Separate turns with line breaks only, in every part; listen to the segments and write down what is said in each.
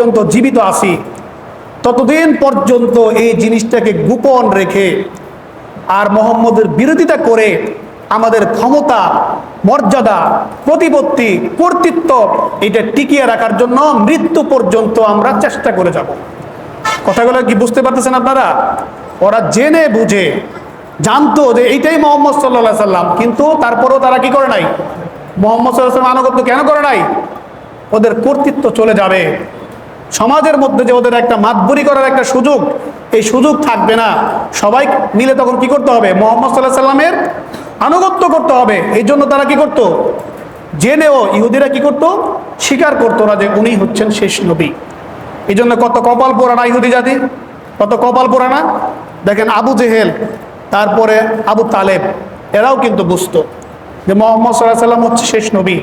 পর্যন্ত জীবিত আছি, ততদিন পর্যন্ত এই জিনিসটাকে গোপন রেখে আর মোহাম্মদের বিরোধিতা করে আমাদের ক্ষমতা, মর্যাদা, প্রতিপত্তি, কর্তৃত্ব, এটা টিকিয়ে রাখার জন্য মৃত্যু পর্যন্ত আমরা চেষ্টা করে যাব। কথাগুলো কি বুঝতে পারতেছেন আপনারা? ওরা জেনে বুঝে, জানতো যে এইটাই মোহাম্মদ সাল্লাহ সাল্লাম, কিন্তু তারপরেও তারা কি করে নাই? মোহাম্মদ সাল্লাহ সাল্লাম আনুগত্য কেন করে নাই? ওদের কর্তৃত্ব চলে যাবে। সমাজের মধ্যে যে ওদের একটা মাতবরি করার একটা সুযোগ, এই সুযোগ থাকবে না। সবাই মিলে তখন কি করতে হবে? মোহাম্মদ সাল্লাহ সাল্লামের আনুগত্য করতে হবে। এই জন্য তারা কি করতো? জেনেও ইহুদিরা কি করতো? স্বীকার করতো না যে উনি হচ্ছেন শেষ নবী। এই জন্য কত কপাল পোড়ানা ইহুদি জাতি, কত কপাল পোড়ানা। দেখেন আবু জেহেল, তারপরে আবু তালেব, এরাও কিন্তু বুঝত যে মোহাম্মদ সাল্লাহ সাল্লাম হচ্ছে শেষ নবী।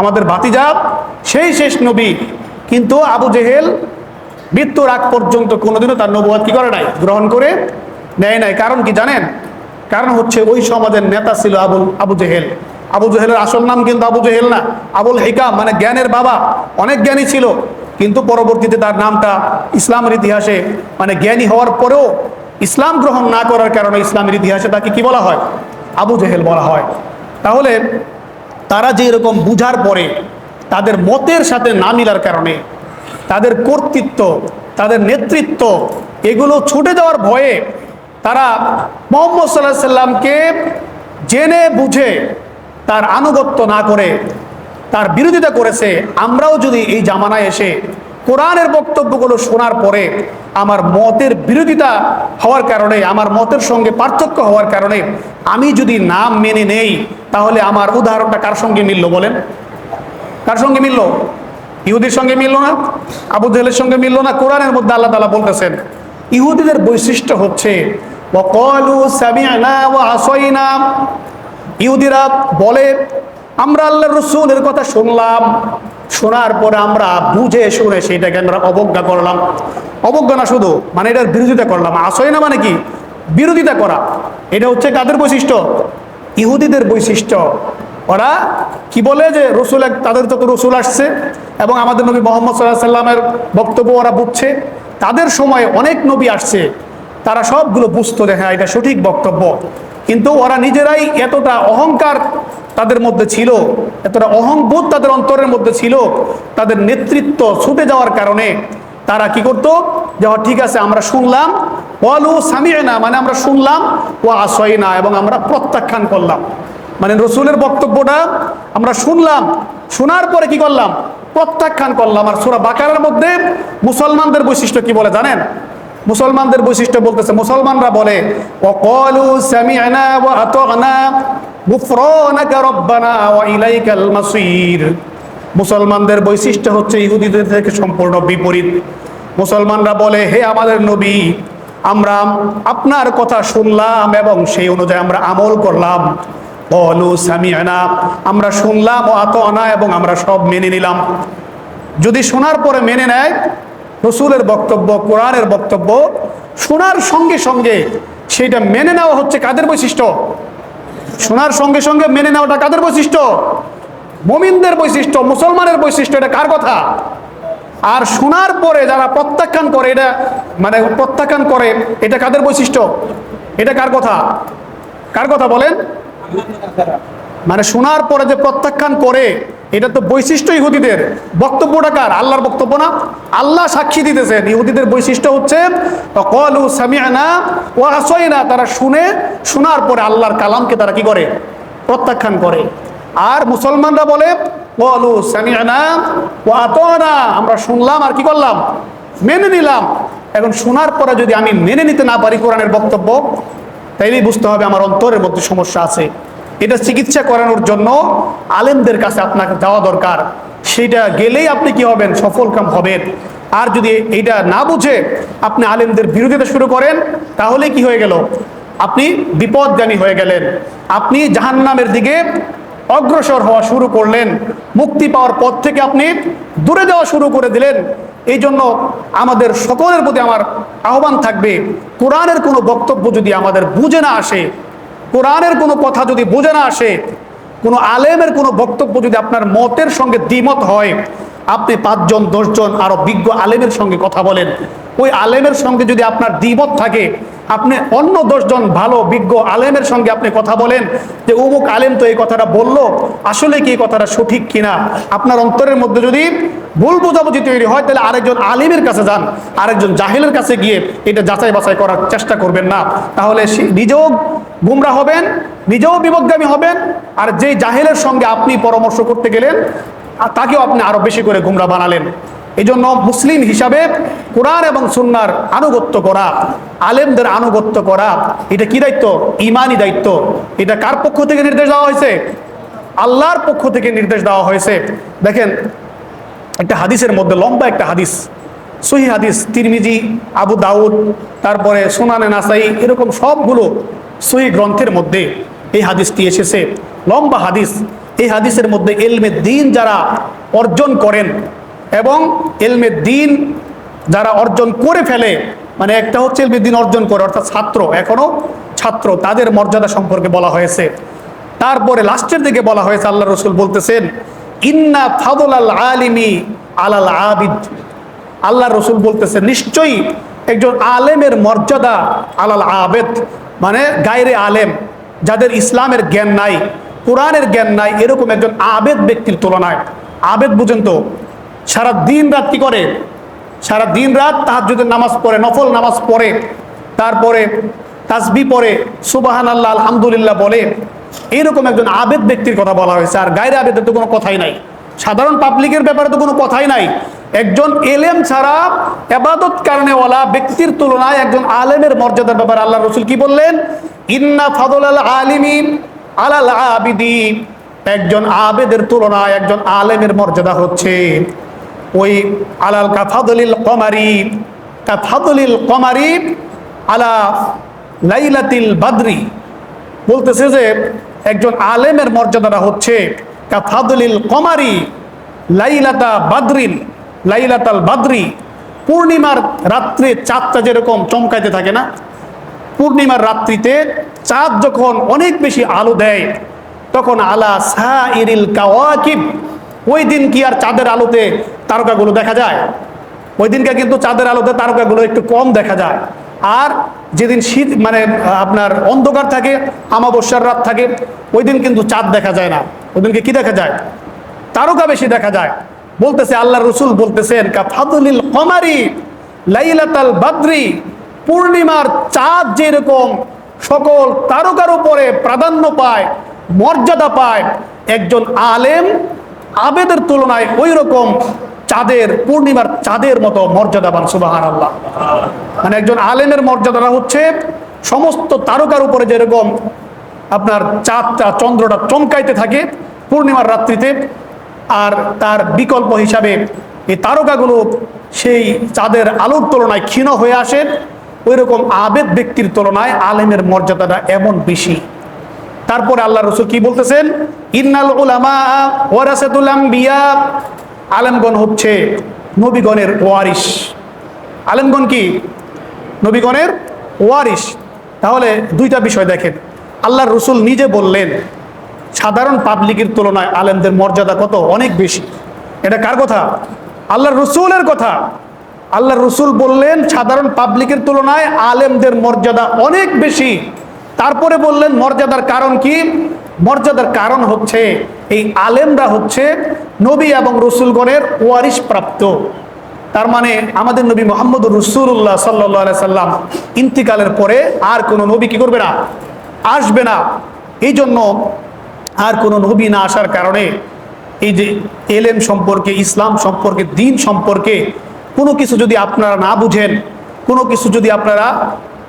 আমাদের ভাতিজাব সেই শেষ নবী। কিন্তু আবু জেহেল মৃত্যুর আগ পর্যন্ত কোনোদিনও তার নবুয়াদ কি করে নাই? গ্রহণ করে নেয় নাই। কারণ কি জানেন? কারণ হচ্ছে ওই সমাজের নেতা ছিল আবুল, আবু জেহেল। আবু জেহেলের আসল নাম কিন্তু আবু জেহেল না। আবুল হিকাম মানে জ্ঞানের বাবা। অনেক জ্ঞানী ছিল। কিন্তু পরবর্তীতে তার নামটা ইসলামের ইতিহাসে মানে জ্ঞানী হওয়ার পরেও ইসলাম গ্রহণ না করার কারণে ইসলামের ইতিহাসে তাকে কি বলা হয়? আবু জেহেল বলা হয়। তাহলে তারা যে এরকম বুঝার পরে তাদের মতের সাথে না মিলার কারণে, তাদের কর্তৃত্ব, তাদের নেতৃত্ব, এগুলো ছুটে যাওয়ার ভয়ে তারা মোহাম্মদ সাল্লাহ সাল্লামকে জেনে বুঝে তার আনুগত্য না করে, তার বিরোধিতা করেছে। আমরাও যদি এই জামানায় এসে কোরআনের বক্তব্যগুলো শোনার পরে আমার মতের বিরোধিতা হওয়ার কারণে, আমার মতের সঙ্গে পার্থক্য হওয়ার কারণে আমি যদি নাম মেনে নেই, তাহলে আমার উদাহরণটা কার সঙ্গে মিলল বলেন? কার সঙ্গে মিলল? ইহুদির সঙ্গে মিলল না? আবু জেলের সঙ্গে মিলল না? কোরআনের মধ্যে আল্লাহ তালা বলতেছেন, ইহুদিদের বৈশিষ্ট্য হচ্ছে ইহুদিরা বলে, আমরা আল্লাহর রসুলের কথা শুনলাম। শোনার পরে আমরা বুঝে শুনে সেটাকে আমরা অবজ্ঞা করলাম। অবজ্ঞা না শুধু মানে এটার বিরোধিতা করলাম। আসয় না মানে কি? বিরোধিতা করা। এটা হচ্ছে কাদের বৈশিষ্ট্য? ইহুদিদের বৈশিষ্ট্য। ওরা কি বলে যে রসুল এক তাদের যত রসুল আসছে এবং আমাদের নবী মোহাম্মদ সাল্লাহ সাল্লামের বক্তব্য ওরা বুঝছে তাদের সময় অনেক নবী আসছে তারা সবগুলো বুঝতো যে হ্যাঁ এটা সঠিক বক্তব্য। কিন্তু ওরা নিজেরাই এতটা অহংকার তাদের মধ্যে ছিল এতটা অহংবোধ তাদের অন্তরের মধ্যে ছিল তাদের নেতৃত্ব ছুটে যাওয়ার কারণে তারা কি করতো? যে "ও, ঠিক আছে আমরা শুনলাম বলু সামিয়ে না মানে আমরা শুনলাম ও আশয় না এবং আমরা প্রত্যাখ্যান করলাম। মানে রসুলের বক্তব্যটা আমরা শুনলাম, শোনার পরে কি করলাম? প্রত্যাখ্যান করলাম। আর সুরা বাকারের মধ্যে মুসলমানদের বৈশিষ্ট্য কি বলে জানেন? মুসলমানদের বৈশিষ্ট্য বলতেছে, মুসলমানরা বলে মুসলমানদের বৈশিষ্ট্য হচ্ছে ইহুদিদের থেকে সম্পূর্ণ বিপরীত। মুসলমানরা বলে, হে আমাদের নবী, আমরা আপনার কথা শুনলাম এবং সেই অনুযায়ী আমরা আমল করলাম। বলু সামি'না আমরা শুনলাম, ও আতা'না, এবং আমরা সব মেনে নিলাম। যদি শোনার পরে মেনে নেয়, রসুলের বক্তব্য, কোরআনের বক্তব্য, শোনার সঙ্গে সঙ্গে সেটা মেনে নেওয়া হচ্ছে কাদের বৈশিষ্ট্য? শোনার সঙ্গে সঙ্গে মেনে নেওয়াটা কাদের বৈশিষ্ট্য? মমিনদের বৈশিষ্ট্য, মুসলমানের বৈশিষ্ট্য, এটা কার কথা? আর শোনার পরে যারা প্রত্যাখ্যান করে, এটা মানে প্রত্যাখ্যান করে, এটা কাদের বৈশিষ্ট্য? এটা কার কথা? কার কথা বলেন? মানে শোনার পরে যে প্রত্যাখ্যান করে, এটা তো বৈশিষ্ট্য ইহুদিদের। বক্তব্যটা কার? আল্লাহর বক্তব্য না? আল্লাহ সাক্ষী দিতেছেন। ইহুদিদের বৈশিষ্ট্য হচ্ছে তারা শুনে, শোনার পরে আল্লাহর কালামকে তারা কি করে? প্রত্যাখ্যান করে। আর মুসলমানরা বলে কলু সামিয়ানা ও আতনা। আমরা শুনলাম আর কি করলাম? মেনে নিলাম। এখন শোনার পরে যদি আমি মেনে নিতে না পারি কোরআনের বক্তব্য তাইলেই বুঝতে হবে আমার অন্তরের মধ্যে সমস্যা আছে। এটা চিকিৎসা করানোর জন্য আলেমদের কাছে আপনাকে যাওয়া দরকার। সেটা গেলেই আপনি কি হবেন? সফলকাম হবেন। আর যদি এইটা না বুঝে আপনি আলেমদের বিরোধিতা শুরু করেন, তাহলে কি হয়ে গেল? আপনি বিপদগামী হয়ে গেলেন। আপনি জাহান্নামের দিকে অগ্রসর হওয়া শুরু করলেন। মুক্তি পাওয়ার পর থেকে আপনি দূরে যাওয়া শুরু করে দিলেন। এই জন্য আমাদের সকলের প্রতি আমার আহ্বান থাকবে, কোরআনের কোনো বক্তব্য যদি আমাদের বুঝে না আসে, কোরআনের কোনো কথা যদি বুঝে না আসে, কোনো আলেমের কোনো বক্তব্য যদি আপনার মতের সঙ্গে দ্বিমত হয় আপনি পাঁচজন, দশজন আরও বিজ্ঞ আলেমের সঙ্গে কথা বলেন। ওই আলেমের সঙ্গে যদি আপনার দ্বিমত থাকে, আপনি অন্য দশজন ভালো, বিজ্ঞ আলেমের সঙ্গে আপনি কথা বলেন যে, অমুক আলেম তো এই কথাটা বলল, আসলে কি এই কথাটা সঠিক কিনা? আপনার অন্তরের মধ্যে যদি ভুল বোঝাবুঝি তৈরি হয়, তাহলে আরেকজন আলিমের কাছে যান, আরেকজন জাহিলের কাছে গিয়ে এটা যাচাই বাছাই করার চেষ্টা করবেন না। তাহলে নিজেও গুমরা হবেন, নিজেও বিপদগামী হবেন, আর যেই জাহেলের সঙ্গে আপনি পরামর্শ করতে গেলেন আর তাকেও আপনি আরও বেশি করে গুমরা বানালেন। এই জন্য মুসলিম হিসাবে কোরআন এবং সুন্নার আনুগত্য করা, আলেমদের আনুগত্য করা, এটা কি দায়িত্ব? ইমানই দায়িত্ব। এটা কার পক্ষ থেকে নির্দেশ দেওয়া হয়েছে? আল্লাহর পক্ষ থেকে নির্দেশ দেওয়া হয়েছে। দেখেন, একটা হাদিসের মধ্যে লম্বা একটা হাদিস। সহি হাদিস, তিরমিজি, আবু দাউদ, তারপরে সোনানে নাসাই, এরকম সবগুলো সহি গ্রন্থের মধ্যে এই হাদিসটি এসেছে। লম্বা হাদিস। এই হাদিসের মধ্যে এলমে দিন যারা অর্জন করেন এবং এলমে দিন যারা অর্জন করে ফেলে মানে একটা হচ্ছে এলমে দিন অর্জন করে, অর্থাৎ ছাত্র, এখনও ছাত্র, তাদের মর্যাদা সম্পর্কে বলা হয়েছে। তারপরে লাস্টের দিকে বলা হয়েছে আল্লাহ রসুল বলতেছেন, ইন্না ফাদুল আল আলিমি আলাল আবিদ। আল্লাহ রসুল বলতেছে নিশ্চয়ই একজন আলেমের মর্যাদা আলাল আবেদ মানে গায়রে আলেম, যাদের ইসলামের জ্ঞান নাই। কোরআনের জ্ঞান নাই, এরকম একজন আবেদ ব্যক্তির তুলনায়। আবেদ বুঝেন তো, সারা দিন রাত কি করে? সারা দিন রাত তাহার যদি নামাজ পড়ে, নফল নামাজ পড়ে, তারপরে তাসবি পড়ে সুবাহান আল্লাহ আলহামদুলিল্লাহ বলে। এইরকম একজন আবেদ ব্যক্তির কথা বলা হয়েছে, আর গায়ের আবেদের তো কোনো কথাই নাই। সাধারণ পাবলিকের ব্যাপারে তো কোনো কথাই নাই। একজন এলেম ছাড়া এবাদত কারণেওয়ালা ব্যক্তির তুলনায় একজন আলেমের মর্যাদার ব্যাপারে আল্লাহ রসুল কি বললেন? ইন্না ফাদুল আল আলিমি আলাল আবিদি একজন আবেদের তুলনায় একজন আলেমের মর্যাদা হচ্ছে ওই আলাল কাফাদলিল কমারি কাফাদলিল কমারি আলা লাইলাতিল বাদরি। বলতেছে যে একজন আলেমের মর্যাদাটা হচ্ছে কাফাদলিল কমারি লাইলাতা বাদরিন, লাইলাতাল বাদরি। পূর্ণিমার রাত্রে চাঁদটা যেরকম চমকাইতে থাকে না, পূর্ণিমার রাত্রিতে চাঁদ যখন অনেক বেশি আলো দেয়, তখন আলা সাইরিল কাওয়াকিব, ওই দিন কি আর চাঁদের আলোতে তারকাগুলো দেখা যায়? ওই দিনকে কিন্তু চাঁদের আলোতে তারকাগুলো একটু কম দেখা যায়। আর যেদিন শীত মানে আপনার অন্ধকার থাকে আমাবস্যার রাত থাকে, ওই দিন কিন্তু চাঁদ দেখা যায় না। ওই দিনকে কী দেখা যায়? তারকা বেশি দেখা যায়। বলতেছে, আল্লাহ রসুল বলতেছেন কাফাদুলিল কমারি লাইলাতাল বাদ্রি, পূর্ণিমার চাঁদ যেরকম সকল তারকার উপরে প্রাধান্য পায়, মর্যাদা পায়। একজন আলেম আবেদের তুলনায় ওই রকম চাঁদের, পূর্ণিমার চাঁদের মতো মর্যাদাবান সুবাহান আল্লাহ মানে একজন আলেমের মর্যাদাটা হচ্ছে সমস্ত তারকার উপরে যেরকম আপনার চাঁদটা, চন্দ্রটা চমকাইতে থাকে পূর্ণিমার রাত্রিতে, আর তার বিকল্প হিসাবে এই তারকাগুলো সেই চাঁদের আলোর তুলনায় ক্ষীণ হয়ে আসে। ওই রকম আবেদ ব্যক্তির তুলনায় আলেমের মর্যাদাটা এমন বেশি। তারপরে আল্লাহ রসুল কি বলতেছেন? ইন্নাল উলামা আলেমগণ হচ্ছে নবীগণের ওয়ারিস আলেমগণ কি? নবীগণের ওয়ারিস তাহলে দুইটা বিষয় দেখেন। আল্লাহ রসুল নিজে বললেন, সাধারণ পাবলিকের তুলনায় আলেমদের মর্যাদা কত? অনেক বেশি। এটা কার কথা? আল্লাহ রসুলের কথা। আল্লাহ রসুল বললেন, সাধারণ পাবলিকের তুলনায় আলেমদের মর্যাদা অনেক বেশি। তারপরে বললেন, মর্যাদার কারণ কি? মর্যাদার কারণ হচ্ছে, এই আলেমরা হচ্ছে নবী এবং রসুলগণের ওয়ারিশ প্রাপ্ত তার মানে আমাদের নবী মোহাম্মদ রসুল্লাহ সাল্লাহ সাল্লাম ইন্তিকালের পরে আর কোনো নবী কি করবে না? আসবে না। এই জন্য আর কোনো নবী না আসার কারণে এই যে এলেম সম্পর্কে, ইসলাম সম্পর্কে, দিন সম্পর্কে কোনো কিছু যদি আপনারা না বুঝেন, কোনো কিছু যদি আপনারা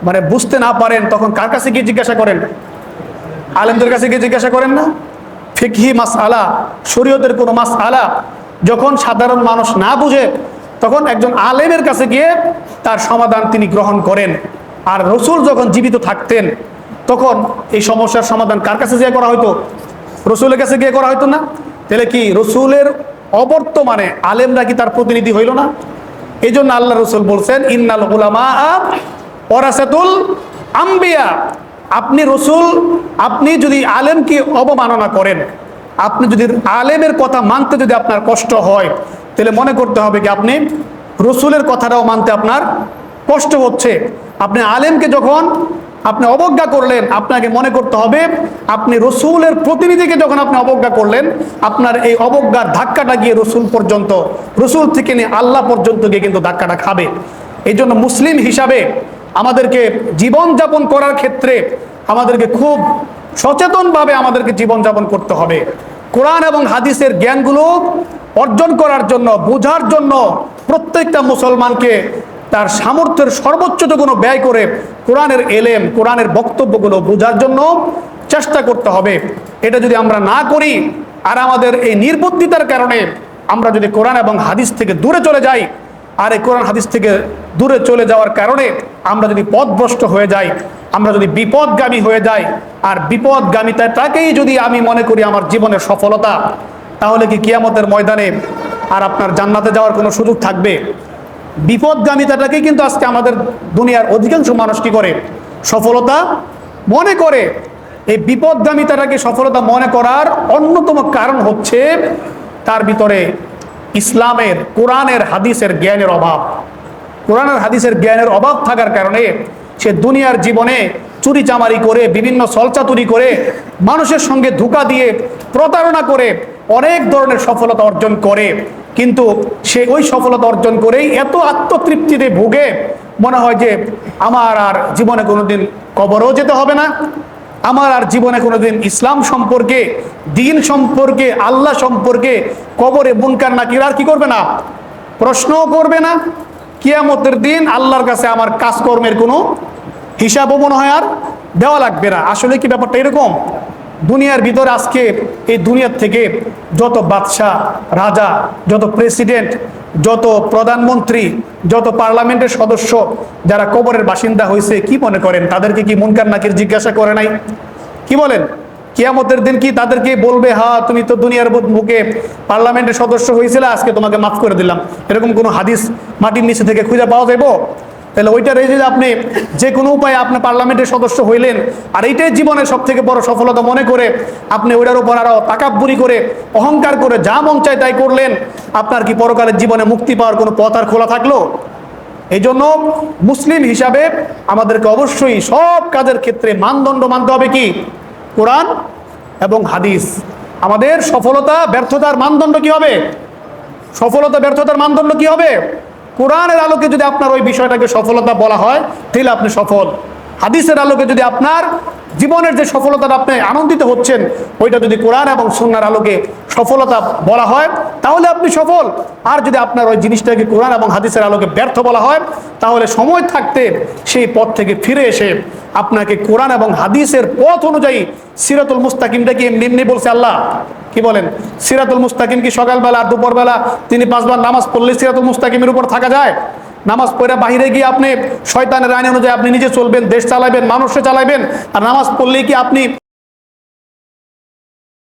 মানে বুঝতে না পারেন, তখন কার কাছে গিয়ে জিজ্ঞাসা করেন? আলেমদের কাছে গিয়ে জিজ্ঞাসা করেন না? ফিকহি মাস আলা শরীয়তের কোনো মাস আলা যখন সাধারণ মানুষ না বুঝে, তখন একজন আলেমের কাছে গিয়ে তার সমাধান তিনি গ্রহণ করেন। আর রসুল যখন জীবিত থাকতেন, তখন এই সমস্যার সমাধান কার কাছে গিয়ে করা হয়তো রসুলের কাছে গিয়ে করা হয়তো না? তাহলে কি রসুলের অবর্তমানে আলেমরা কি তার প্রতিনিধি হইল না? এই জন্য আল্লাহ রসুল বলছেন, ইন্নাল উলামা ওরাসাতুল আম্বিয়া। আপনি রসুল, আপনি যদি আলেমকে অবমাননা করেন, আপনি যদি আলেমের কথা মানতে যদি আপনার কষ্ট হয়, তাহলে মনে করতে হবে কি আপনি রসুলের কথাটাও মানতে আপনার কষ্ট হচ্ছে। আপনি আলেমকে যখন আপনি অবজ্ঞা করলেন, আপনাকে মনে করতে হবে, আপনি রসুলের প্রতিনিধিকে যখন আপনি অবজ্ঞা করলেন, আপনার এই অবজ্ঞার ধাক্কাটা গিয়ে রসুল পর্যন্ত, রসুল থেকে নিয়ে আল্লাহ পর্যন্ত গিয়ে কিন্তু ধাক্কাটা খাবে। এই জন্য মুসলিম হিসাবে আমাদেরকে জীবনযাপন করার ক্ষেত্রে আমাদেরকে খুব সচেতনভাবে আমাদেরকে জীবনযাপন করতে হবে। কোরআন এবং হাদিসের জ্ঞানগুলো অর্জন করার জন্য, বোঝার জন্য প্রত্যেকটা মুসলমানকে তার সামর্থ্যের সর্বোচ্চ সর্বোচ্চটুকুনো ব্যয় করে কোরআনের এলেম, কোরআনের বক্তব্যগুলো বোঝার জন্য চেষ্টা করতে হবে। এটা যদি আমরা না করি আর আমাদের এই নির্বুদ্ধিতার কারণে আমরা যদি কোরআন এবং হাদিস থেকে দূরে চলে যাই, আর এই কোরআন হাদিস থেকে দূরে চলে যাওয়ার কারণে আমরা যদি পথভ্রষ্ট হয়ে যাই, আমরা যদি বিপদগামী হয়ে যাই, আর বিপদগামিতাটাকেই যদি আমি মনে করি আমার জীবনের সফলতা, তাহলে কি কিয়ামতের ময়দানে আর আপনার জান্নাতে যাওয়ার কোনো সুযোগ থাকবে? বিপদগামিতাটাকেই কিন্তু আজকে আমাদের দুনিয়ার অধিকাংশ মানুষ কি করে? সফলতা মনে করে। এই বিপদগামিতাটাকে সফলতা মনে করার অন্যতম কারণ হচ্ছে তার ভিতরে ইসলামের, কোরআনের হাদিসের জ্ঞানের অভাব। কোরআনের হাদিসের জ্ঞানের অভাব থাকার কারণে সে দুনিয়ার জীবনে চুরি চামারি করে, বিভিন্ন সলচাতুরি করে মানুষের সঙ্গে ধোকা দিয়ে প্রতারণা করে অনেক ধরনের সফলতা অর্জন করে, কিন্তু সে ওই সফলতা অর্জন করেই এত আত্মতৃপ্তিতে ভুগে। মনে হয় যে আমার আর জীবনে কোনোদিন কবরও যেতে হবে না। আমার আর জীবনে কোনোদিন ইসলাম সম্পর্কে, দিন সম্পর্কে, আল্লাহ সম্পর্কে কবরে বুনকার নাকির আর কি করবে না? প্রশ্নও করবে না। কিয়ামতের দিন আল্লাহর কাছে আমার কাজকর্মের কোনো হিসাবও মনে হয় আর দেওয়া লাগবে না। আসলে কি ব্যাপারটা এরকম? দুনিয়ার ভিতরে আজকে এই দুনিয়ার থেকে যত বাদশাহ, রাজা, যত প্রেসিডেন্ট যত প্রধানমন্ত্রী, যত পার্লামেন্টের সদস্য যারা কবরের বাসিন্দা হয়েছে, কি মনে করেন? তাদেরকে কি মুনকার নাকির জিজ্ঞাসা করে নাই? কি বলেন? কিয়ামতের দিন কি তাদেরকে বলবে, হা, তুমি তো দুনিয়ার বুক- পার্লামেন্টের সদস্য হয়েছিলে, আজকে তোমাকে মাফ করে দিলাম এরকম কোনো হাদিস মাটির নিচে থেকে খুঁজে পাওয়া যাব তাহলে ওইটা রেজে আপনি যে কোনো উপায়ে আপনি পার্লামেন্টের সদস্য হইলেন, আর এইটাই জীবনের সব থেকে বড় সফলতা মনে করে আপনি ওইটার উপর আরও তাকাব্বুরি করে, অহংকার করে যা মন চায় তাই করলেন, আপনার কি পরকালের জীবনে মুক্তি পাওয়ার কোনো পথ আর খোলা থাকল? এই জন্য মুসলিম হিসাবে আমাদেরকে অবশ্যই সব কাজের ক্ষেত্রে মানদণ্ড মানতে হবে কি? কোরআন এবং হাদিস। আমাদের সফলতা, ব্যর্থতার মানদণ্ড কি হবে? সফলতা, ব্যর্থতার মানদণ্ড কি হবে? কোরআনের আলোকে যদি আপনার ওই বিষয়টাকে সফলতা বলা হয়, তাহলে আপনি সফল। হাদিসের আলোকে যদি আপনার জীবনের যে সফলতাটা আপনি আনন্দিত হচ্ছেন, ওইটা যদি কোরআন এবং সন্ন্যার আলোকে সফলতা বলা হয় তাহলে আপনি সফল। আর যদি আপনার ওই জিনিসটাকে কোরআন এবং হাদিসের আলোকে ব্যর্থ বলা হয়, তাহলে সময় থাকতে সেই পথ থেকে ফিরে এসে আপনাকে কোরআন এবং হাদিসের পথ অনুযায়ী সিরাতুল মুস্তাকিমটা কি এমনি এমনি বলছে আল্লাহ? কি বলেন? সিরাতুল মুস্তাকিম কি সকালবেলা আর দুপুরবেলা তিনি পাঁচবার নামাজ পড়লে সিরাতুল মুস্তাকিমের উপর থাকা যায়? নামাজ পড়ে বাহিরে গিয়ে আপনি শয়তানের আইন অনুযায়ী আপনি নিজে চলবেন, দেশ চালাবেন, মানুষে চালাবেন, আর নামাজ পড়লেই কি আপনি